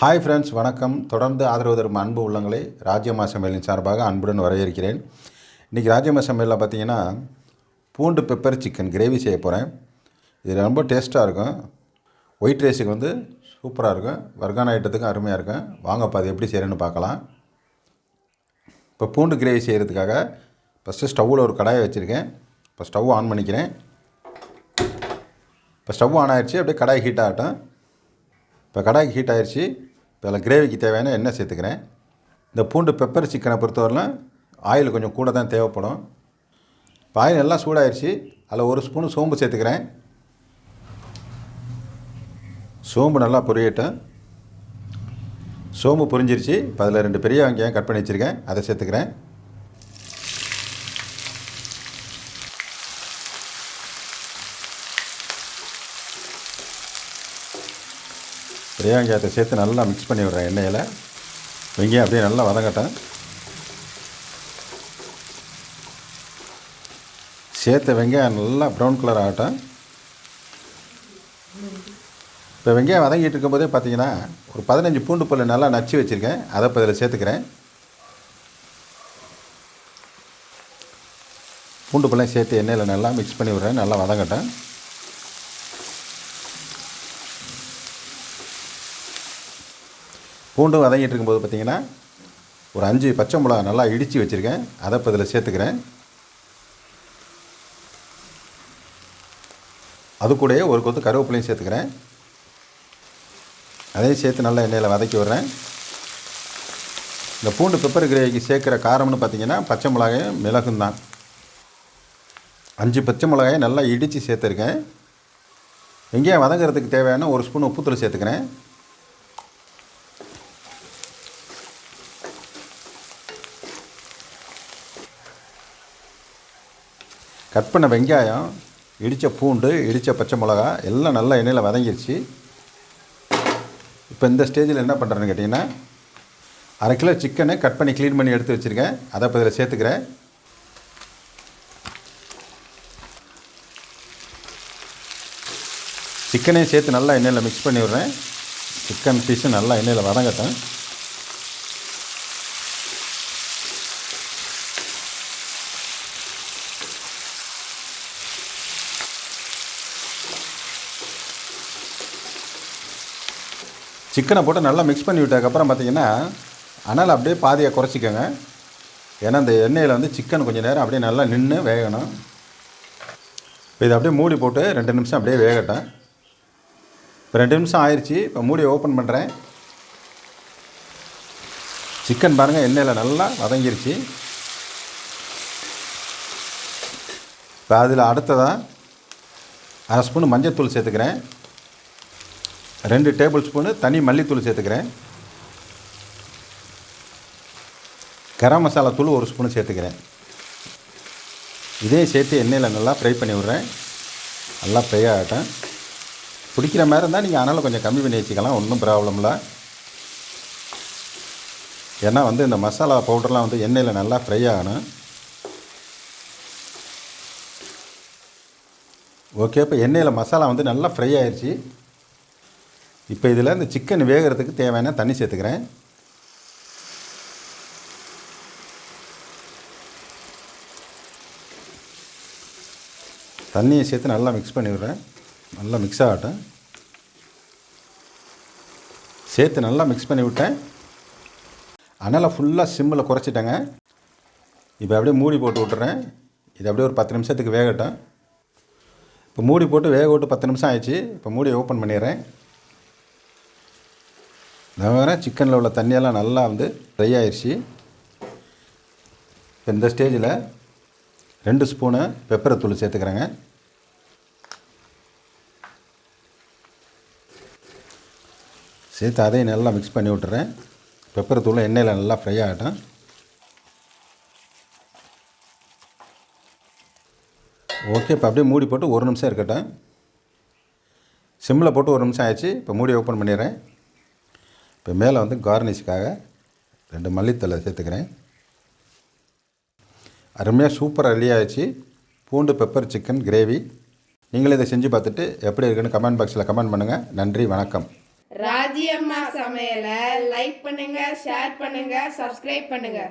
Hi friends வணக்கம். தொடர்ந்து ஆதரவு தரும் அன்பு உள்ளங்களை ராஜ்யமா சமையலின் சார்பாக அன்புடன் வரவேற்கிறேன். இன்றைக்கி ராஜ்யமா சமையலில் பார்த்தீங்கன்னா பூண்டு பெப்பர் சிக்கன் கிரேவி செய்ய போகிறேன் இது ரொம்ப டேஸ்ட்டாக இருக்கும். ஒயிட் ரைஸுக்கு வந்து சூப்பராக இருக்கும். வர்கான ஐட்டத்துக்கும் அருமையாக இருக்கும். வாங்கப்பா அது எப்படி செய்கிறேன்னு பார்க்கலாம். இப்போ பூண்டு கிரேவி செய்கிறதுக்காக ஃபஸ்ட்டு ஸ்டவ்வில் ஒரு கடாயை வச்சுருக்கேன். இப்போ ஸ்டவ் ஆன் பண்ணிக்கிறேன். இப்போ ஸ்டவ் ஆன் ஆயிடுச்சு. அப்படியே கடாய் ஹீட் ஆகட்டும். இப்போ கடாய்க்கு ஹீட் ஆயிடுச்சு இப்போ அதில் கிரேவிக்கு தேவையான எண்ணெய் சேர்த்துக்கிறேன். இந்த பூண்டு பெப்பர் சிக்கனை பொறுத்தவரைலாம் ஆயில் கொஞ்சம் கூட தான் தேவைப்படும். இப்போ ஆயில் எல்லாம் சூடாயிருச்சு. அதில் ஒரு ஸ்பூன் சோம்பு சேர்த்துக்கிறேன். சோம்பு நல்லா பொரியட்டும். சோம்பு பொரிஞ்சிருச்சு. இப்போ அதில் ரெண்டு பெரிய வெங்காயம் கட் பண்ணி வச்சுருக்கேன். அதை சேர்த்துக்கிறேன். பெரிய வெங்காயத்தை சேர்த்து நல்லா மிக்ஸ் பண்ணி விட்றேன் எண்ணெயில். வெங்காயம் அப்படியே நல்லா வதங்கட்டேன் சேர்த்த வெங்காயம் நல்லா ப்ரௌன் கலர் ஆகட்டும். இப்போ வெங்காயம் வதங்கிட்டு இருக்கும்போதே பார்த்தீங்கன்னா ஒரு பதினஞ்சு பூண்டு பல் நல்லா நச்சு வச்சுருக்கேன். அதை இப்போ இதில் சேர்த்துக்கிறேன். பூண்டு பல்லையும் சேர்த்து எண்ணெயில் நல்லா மிக்ஸ் பண்ணி விட்றேன். நல்லா வதங்கட்டேன் பூண்டு வதங்கிட்டு இருக்கும்போது பார்த்தீங்கன்னா ஒரு அஞ்சு பச்சை மிளகா நல்லா இடித்து வச்சுருக்கேன். அதை இப்போ இதில் சேர்த்துக்கிறேன். அது கூடயே ஒரு கொத்து கருவேப்பிலையும் சேர்த்துக்கிறேன். அதையும் சேர்த்து நல்லா எண்ணெயில் வதக்கி விட்றேன். இந்த பூண்டு பெப்பர் கிரேவிக்கு சேர்க்குற காரம்னு பார்த்தீங்கன்னா பச்சை மிளகாயும் மிளகும் தான். அஞ்சு பச்சை மிளகாயை நல்லா இடித்து சேர்த்துருக்கேன். எங்கேயும் வதங்குறதுக்கு தேவையான ஒரு ஸ்பூன் உப்புத்தூள் சேர்த்துக்கிறேன். கட் பண்ண வெங்காயம் இடித்த பூண்டு இடித்த பச்சை மிளகா எல்லாம் நல்லா எண்ணெயில் வதங்கிருச்சு. இப்போ இந்த ஸ்டேஜில் என்ன பண்ணுறேன்னு கேட்டிங்கன்னா அரை கிலோ சிக்கனை கட் பண்ணி க்ளீன் பண்ணி எடுத்து வச்சுருக்கேன். அதை இப்போ இதில் சேர்த்துக்கிறேன். சிக்கனையும் சேர்த்து நல்லா எண்ணெயில் மிக்ஸ் பண்ணி விட்றேன். சிக்கன் பீஸும் நல்லா எண்ணெயில் வதங்கட்டும். சிக்கனை போட்டு நல்லா மிக்ஸ் பண்ணி விட்டதுக்கப்புறம் பார்த்தீங்கன்னா அனல் அப்படியே பாதியை குறைச்சிக்கோங்க. ஏன்னா இந்த எண்ணெயில் வந்து சிக்கன் கொஞ்சம் நேரம் அப்படியே நல்லா நின்று வேகணும். இப்போ இதை அப்படியே மூடி போட்டு ரெண்டு நிமிஷம் அப்படியே வேகட்டும். இப்போ ரெண்டு நிமிஷம் ஆயிடுச்சு இப்போ மூடியை ஓப்பன் பண்ணுறேன் சிக்கன் பாருங்கள் எண்ணெயில் நல்லா வதங்கிருச்சு. இப்போ அதில் அடுத்ததாக அரை ஸ்பூன் மஞ்சத்தூள் சேர்த்துக்கிறேன். ரெண்டு டேபிள் ஸ்பூனு தனி மல்லித்தூள் சேர்த்துக்கிறேன். கரம் மசாலா தூள் ஒரு ஸ்பூனு சேர்த்துக்கிறேன். இதையும் சேர்த்து எண்ணெயில் நல்லா ஃப்ரை பண்ணி விட்றேன். நல்லா ஃப்ரை ஆகட்டும். பிடிக்கிற மாதிரி இருந்தால் நீங்கள் அதனால் கொஞ்சம் கம்மி பண்ணி வச்சுக்கலாம் ஒன்றும் ப்ராப்ளம் இல்லை. ஏன்னா வந்து இந்த மசாலா பவுடர்லாம் வந்து எண்ணெயில் நல்லா ஃப்ரை ஆகணும். ஓகே இப்போ எண்ணெயில் மசாலா வந்து நல்லா ஃப்ரை ஆயிடுச்சு இப்போ இதில் இந்த சிக்கன் வேகிறதுக்கு தேவையான தண்ணி சேர்த்துக்கிறேன். தண்ணியை சேர்த்து நல்லா மிக்ஸ் பண்ணிவிட்றேன் நல்லா மிக்ஸ் ஆகட்டும். சேர்த்து நல்லா மிக்ஸ் பண்ணி விட்டேன். அதனால் ஃபுல்லாக சிம்மில் குறைச்சிட்டேங்க. இப்போ அப்படியே மூடி போட்டு விட்டுறேன். இது அப்படியே ஒரு பத்து நிமிஷத்துக்கு வேகட்டும். இப்போ மூடி போட்டு வேக விட்டு பத்து நிமிஷம் ஆயிடுச்சு. இப்போ மூடி ஓப்பன் பண்ணிடுறேன். தவிர சிக்கனில் உள்ள தண்ணியெல்லாம் நல்லா வந்து ட்ரை ஆயிடுச்சு இப்போ இந்த ஸ்டேஜில் ரெண்டு ஸ்பூனு பெப்பரை தூள் சேர்த்துக்கிறேங்க. சேர்த்து அதையும் நல்லா மிக்ஸ் பண்ணி விட்டுறேன். பெப்பரை தூள் எண்ணெயில் நல்லா ஃப்ரை ஆகட்டும். ஓகே இப்போ அப்படியே மூடி போட்டு ஒரு நிமிஷம் இருக்கட்டும். சிம்மில் போட்டு ஒரு நிமிஷம் ஆயிடுச்சு. இப்போ மூடி ஓப்பன் பண்ணிடுறேன். இப்போ மேலே வந்து கார்னிஷ்க்காக ரெண்டு மல்லித்தலை சேர்த்துக்கிறேன். அருமையாக சூப்பராக ரெடி பூண்டு பெப்பர் சிக்கன் கிரேவி நீங்களும் இதை செஞ்சு பார்த்துட்டு எப்படி இருக்குன்னு கமெண்ட் பாக்ஸில் கமெண்ட் பண்ணுங்கள் நன்றி வணக்கம். ராஜியம்மா சமையலை லைக் பண்ணுங்கள் ஷேர் பண்ணுங்கள் சப்ஸ்கிரைப் பண்ணுங்கள்